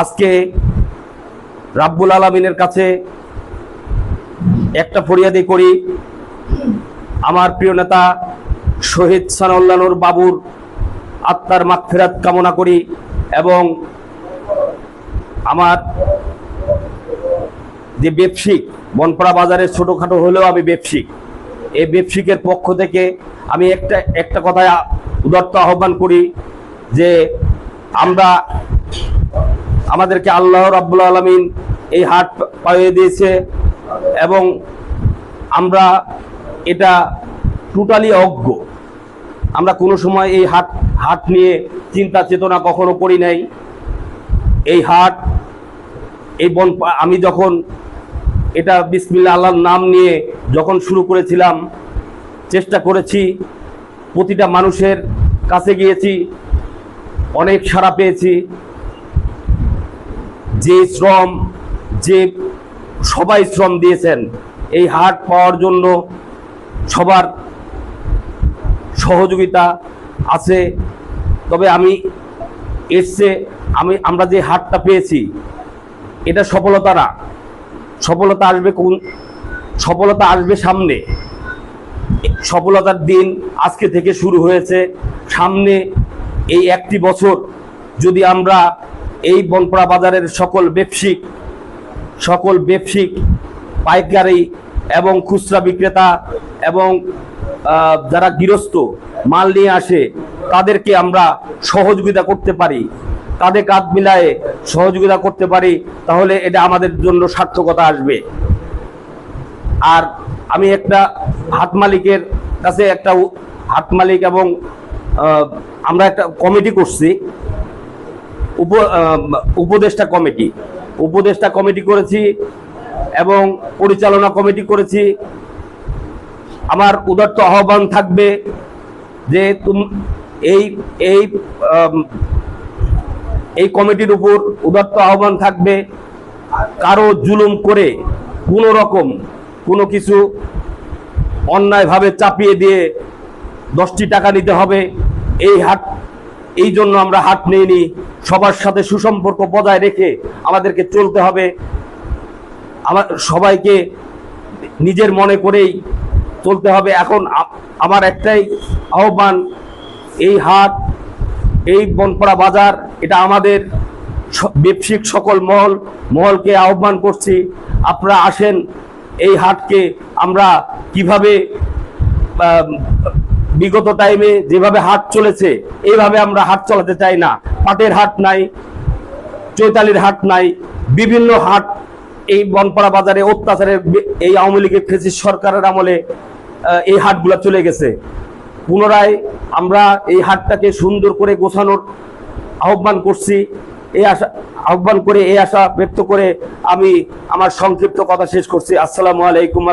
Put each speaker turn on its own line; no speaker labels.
আজকে রাব্বুল আলমিনের কাছে একটা ফরিয়াদি করি। আমার প্রিয় নেতা শহীদ সানাউল্লানুর বাবুর আত্মার মাগফিরাত কামনা করি এবং আমার যে ব্যবসিক বনপাড়া বাজারের ছোটোখাটো হলেও আমি ব্যবসিক এই ব্যবসিকের পক্ষ থেকে আমি একটা একটা কথায় উদার্ত আহ্বান করি যে আমরা আমাদেরকে আল্লাহ রাব্বুল আলমিন এই হাট পাইয়ে দিয়েছে এবং আমরা এটা টোটালি অজ্ঞ। আমরা কোনো সময় এই হাট হাট নিয়ে চিন্তা চেতনা কখনো করি নাই। এই হাট, এই বন, আমি যখন এটা বিসমিল্লা আল্লাহর নাম নিয়ে যখন শুরু করেছিলাম, চেষ্টা করেছি, প্রতিটা মানুষের কাছে গিয়েছি, অনেক সাড়া পেয়েছি যে শ্রম, যে সবাই শ্রম দিয়েছেন, এই হাট পাওয়ার জন্য সবার সহযোগিতা আছে। তবে আমি এসছে, আমি, আমরা যে হাটটা পেয়েছি, এটা সফলতা না। সফলতা আসবে কোন, সফলতা আসবে সামনে। সফলতার দিন আজকে থেকে শুরু হয়েছে। সামনে এই একটি বছর যদি আমরা এই বনপাড়া বাজারের সকল ব্যবসিক সকল ব্যবসিক পাইকারি এবং খুচরা বিক্রেতা এবং যারা গৃহস্থ মাল নিয়ে আসে, তাদেরকে আমরা সহযোগিতা করতে পারি। কাঁধে কাঁধ মিলায়ে সহযোগিতা করতে পারি, তাহলে এটা আমাদের জন্য সার্থকতা আসবে। আর আমি একটা হাত মালিকের কাছে একটা হাত মালিক এবং আমরা একটা কমিটি করছি। উপদেষ্টা কমিটি। উপদেষ্টা কমিটি করেছি এবং পরিচালনা কমিটি করেছি। আমার উদার্ত আহ্বান থাকবে যে এই এই এই কমিটির উপর উদার্ত আহ্বান থাকবে। কারও জুলুম করে কোনো রকম কোনো কিছু অন্যায়ভাবে চাপিয়ে দিয়ে দশটি টাকা নিতে হবে। এই হাট এই জন্য আমরা হাট নিইনি। সবার সাথে সুসম্পর্ক বজায় রেখে আমাদেরকে চলতে হবে। আমার, সবাইকে নিজের মনে করেই চলতে হবে। এখন আমার একটাই আহ্বান, এই হাট, এই বনপাড়া বাজার, এটা আমাদের ব্যবসায়িক সকল মহল, মহলকে আহ্বান করছি। আপনারা আসেন এই হাটকে, আমরা কীভাবে বিগত টাইমে যেভাবে হাট চলেছে এইভাবে আমরা হাট চালাতে চাই না। পাটের হাট নাই, চৈতালির হাট নাই, বিভিন্ন হাট এই বনপাড়া বাজারে অত্যাচারের এই আওয়ামী লীগের ফেসিস সরকারের আমলে এই হাটগুলা চলে গেছে। পুনরায় আমরা এই হাটটাকে সুন্দর করে গোছানোর আহ্বান করছি। এই আশা আহ্বান করে এই আশা ব্যক্ত করে আমি আমার সংক্ষিপ্ত কথা শেষ করছি। আসসালামু আলাইকুম